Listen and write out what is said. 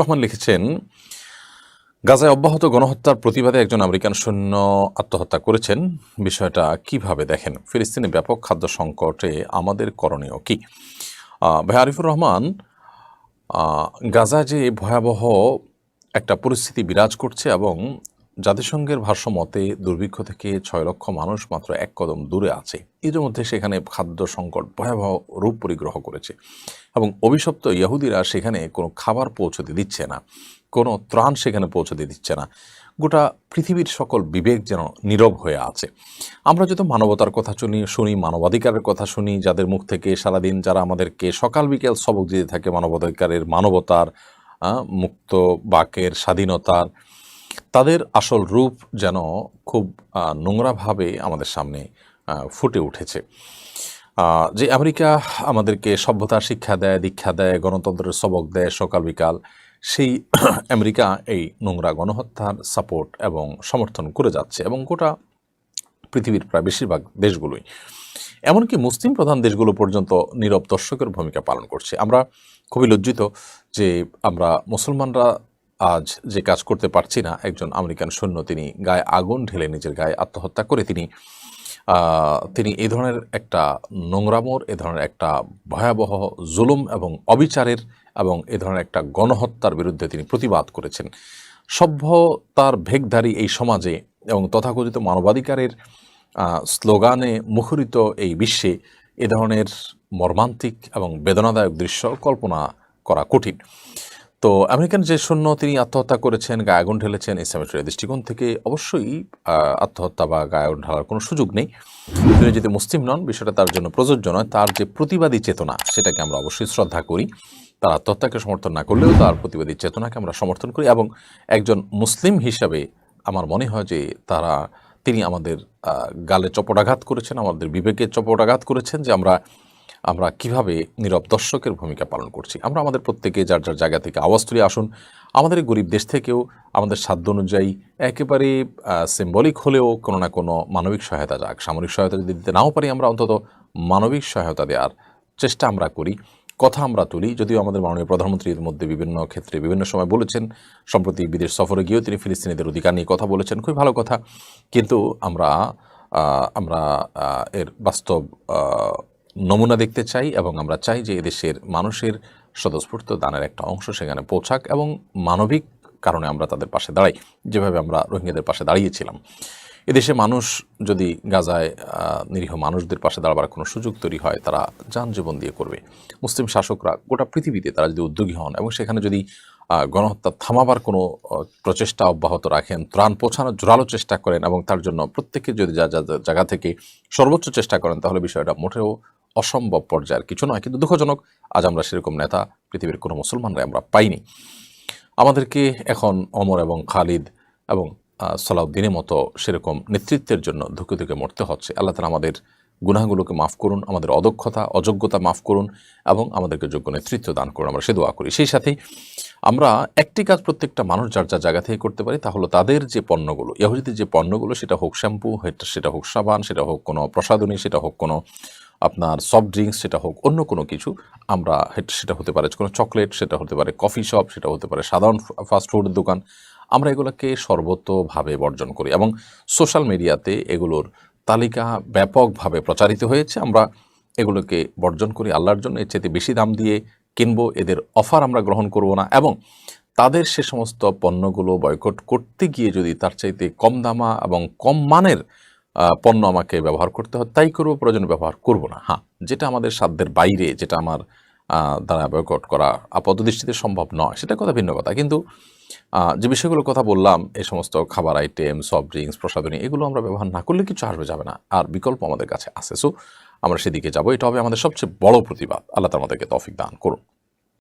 রহমান লিখেছেন, গাজায় অব্যাহত গণহত্যার প্রতিবাদে একজন আমেরিকান সৈন্য আত্মহত্যা করেছেন। বিষয়টা কীভাবে দেখেন? ফিলিস্তিনে ব্যাপক খাদ্য সংকটে আমাদের করণীয় কি? ভাই আরিফুর রহমান গাজা যে ভয়াবহ একটা পরিস্থিতি বিরাজ করছে এবং জাতিসংঘের ভাষ্যমতে দুর্ভিক্ষ থেকে ছয় লক্ষ মানুষ মাত্র এক কদম দূরে আছে। এর মধ্যে সেখানে খাদ্য সংকট ভয়াবহ রূপ পরিগ্রহ করেছে এবং অভিশপ্ত ইহুদিরা সেখানে কোনো খাবার পৌঁছতে দিচ্ছে না, কোনো ত্রাণ সেখানে পৌঁছতে দিচ্ছে না। গোটা পৃথিবীর সকল বিবেক যেন নীরব হয়ে আছে। আমরা যত মানবতার কথা শুনি শুনি, মানবাধিকারের কথা শুনি, যাদের মুখ থেকে সারাদিন যারা আমাদেরকে সকাল বিকেল সবক দিতে থাকে মানবাধিকারের মানবতার মুক্ত বাকের, স্বাধীনতার তাদের আসল রূপ যেন খুব নোংরাভাবে আমাদের সামনে ফুটে উঠেছে। যে আমেরিকা আমাদেরকে সভ্যতার শিক্ষা দেয়, দীক্ষা দেয়, গণতন্ত্রের সবক দেয় সকাল বিকাল, সেই আমেরিকা এই নোংরা গণহত্যার সাপোর্ট এবং সমর্থন করে যাচ্ছে এবং গোটা পৃথিবীর প্রায় বেশিরভাগ দেশগুলোই। এমনকি মুসলিম প্রধান দেশগুলো পর্যন্ত নীরব দর্শকের ভূমিকা পালন করছে। আমরা খুবই লজ্জিত যে আমরা মুসলমানরা আজ যে কাজ করতে পারছি না, একজন আমেরিকান সৈন্য, তিনি গায়ে আগুন ঢেলে নিজের গায়ে আত্মহত্যা করে তিনি তিনি এই ধরনের একটা নোংরামোর, এ ধরনের একটা ভয়াবহ জুলুম এবং অবিচারের এবং এ ধরনের একটা গণহত্যার বিরুদ্ধে তিনি প্রতিবাদ করেছেন। সভ্যতার ভেগধারী এই সমাজে এবং তথাকথিত মানবাধিকারের স্লোগানে মুখরিত এই বিশ্বে এ ধরনের মর্মান্তিক এবং বেদনাদায়ক দৃশ্য কল্পনা করা কঠিন। তো আমেরিকান যে সৈন্য তিনি আত্মহত্যা করেছেন, গায়ে আগুন ঢেলেছেন ইসলামের দৃষ্টিকোণ থেকে অবশ্যই আত্মহত্যা বা গায়ে আগুন ঢালার কোনো সুযোগ নেই। তিনি যদি মুসলিম নন, বিষয়টা তার জন্য প্রযোজ্য নয়। তার যে প্রতিবাদী চেতনা, সেটাকে আমরা অবশ্যই শ্রদ্ধা করি। তার আত্মহত্যাকে সমর্থন না করলেও তার প্রতিবাদী চেতনাকে আমরা সমর্থন করি এবং একজন মুসলিম হিসাবে আমার মনে হয় যে তারা, তিনি আমাদের গালে চপটাঘাত করেছেন, আমাদের বিবেকে চপটাঘাত করেছেন যে আমরা আমরা কীভাবে নীরব দর্শকের ভূমিকা পালন করছি? আমরা আমাদের প্রত্যেকে যার যার জায়গা থেকে আওয়াজ তুলে আসুন। আমাদের গরিব দেশ থেকেও আমাদের সাধ্য অনুযায়ী একেবারে সিম্বলিক হলেও কোনো না কোনো মানবিক সহায়তা যাক। সামরিক সহায়তা যদি দিতে নাও পারি আমরা অন্তত মানবিক সহায়তা দেওয়ার চেষ্টা আমরা করি। কথা আমরা তুলি। যদিও আমাদের মাননীয় প্রধানমন্ত্রী এর মধ্যে বিভিন্ন ক্ষেত্রে বিভিন্ন সময় বলেছেন, সম্প্রতি বিদেশ সফরে গিয়েও তিনি ফিলিস্তিনিদের অধিকার নিয়ে কথা বলেছেন। খুবই ভালো কথা। কিন্তু আমরা আমরা এর বাস্তব নমুনা দেখতে চাই এবং আমরা চাই যে এদেশের মানুষের স্বতঃস্ফূর্ত দানের একটা অংশ সেখানে পৌঁছাক এবং মানবিক কারণে আমরা তাদের পাশে দাঁড়াই, যেভাবে আমরা রোহিঙ্গাদের পাশে দাঁড়িয়েছিলাম। এদেশে মানুষ যদি গাজায় নিরীহ মানুষদের পাশে দাঁড়াবার কোনো সুযোগ তৈরি হয়, তারা যান জীবন দিয়ে করবে। মুসলিম শাসকরা গোটা পৃথিবীতে তারা যদি উদ্যোগী হন এবং সেখানে যদি গণহত্যা থামাবার কোনো প্রচেষ্টা অব্যাহত রাখেন, ত্রাণ পৌঁছানোর জোরালো চেষ্টা করেন এবং তার জন্য প্রত্যেকে যদি যা যা জায়গা থেকে সর্বোচ্চ চেষ্টা করেন, তাহলে বিষয়টা মোটেও অসম্ভব পর্যায়ের। কিছু নয়, কিন্তু দুঃখজনক, আজ আমরা সেরকম নেতা পৃথিবীর কোনো মুসলমানরা আমরা পাইনি। আমাদেরকে এখন অমর এবং খালিদ এবং সালাউদ্দিনের মতো সেরকম নেতৃত্বের জন্য ধুকে ধুকে মরতে হচ্ছে। আল্লাহ তালা আমাদের গুনাহগুলোকে মাফ করুন, আমাদের অদক্ষতা, অযোগ্যতা মাফ করুন এবং আমাদেরকে যোগ্য নেতৃত্ব দান করুন। আমরা সে দোয়া করি। সেই সাথে আমরা একটি কাজ প্রত্যেকটা মানুষ যার যার জায়গা থেকে করতে পারি, তা হলো তাদের যে পণ্যগুলো, ইহুদিদের যে পণ্যগুলো, সেটা হোক শ্যাম্পু, সেটা- হোক সাবান, সেটা হোক কোনো প্রসাধনী, সেটা হোক কোনো আপনার সফট ড্রিঙ্কস সেটা হোক, অন্য কোনো কিছু, আমরা সেটা হতে পারে কোনো চকলেট সেটা হতে পারে কফি শপ সেটা হতে পারে সাধারণ ফাস্ট ফুডের দোকান, আমরা এগুলোকে সর্বতভাবে বর্জন করি এবং সোশ্যাল মিডিয়াতে এগুলোর তালিকা ব্যাপকভাবে প্রচারিত হয়েছে। আমরা এগুলোকে বর্জন করি আল্লাহর জন্য, এর চাইতে বেশি দাম দিয়ে কিনবো, এদের অফার আমরা গ্রহণ করব না এবং তাদের সে সমস্ত পণ্যগুলো বয়কট করতে গিয়ে যদি তার চাইতে কম দামা এবং কম মানের পণ্য আমাকে ব্যবহার করতে হয় তাই করব, প্রয়োজন ব্যবহার করব না। হ্যাঁ যেটা আমাদের সাধ্যের বাইরে, যেটা আমার দ্বারা বয়কট করা আপাত দৃষ্টিতে সম্ভব নয়, সেটা কথা ভিন্ন কথা। কিন্তু যে বিষয়গুলোর কথা বললাম এই সমস্ত খাবার আইটেম সফট ড্রিঙ্কস প্রসাধনী, এগুলো আমরা ব্যবহার না করলে কিছু আসবে, যাবে না। আর বিকল্প আমাদের কাছে আছে। সো আমরা সেদিকে যাব। এটা হবে আমাদের সবচেয়ে বড় প্রতিবাদ। আল্লাহ আমাদেরকে তফিক দান করুন।